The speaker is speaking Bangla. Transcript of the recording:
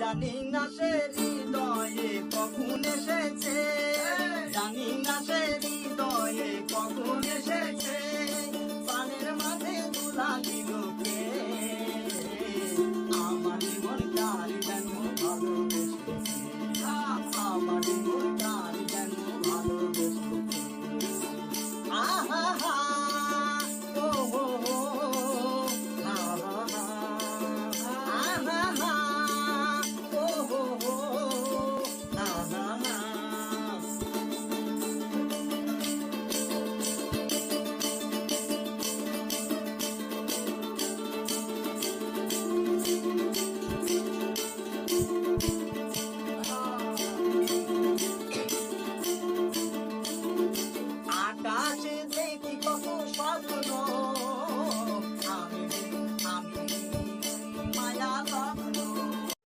জানি না সে হৃদয়ে কখন এসেছে। জানি না সে হৃদয়ে কখন এসেছে। পানের মাঝে দুলা দিল কে?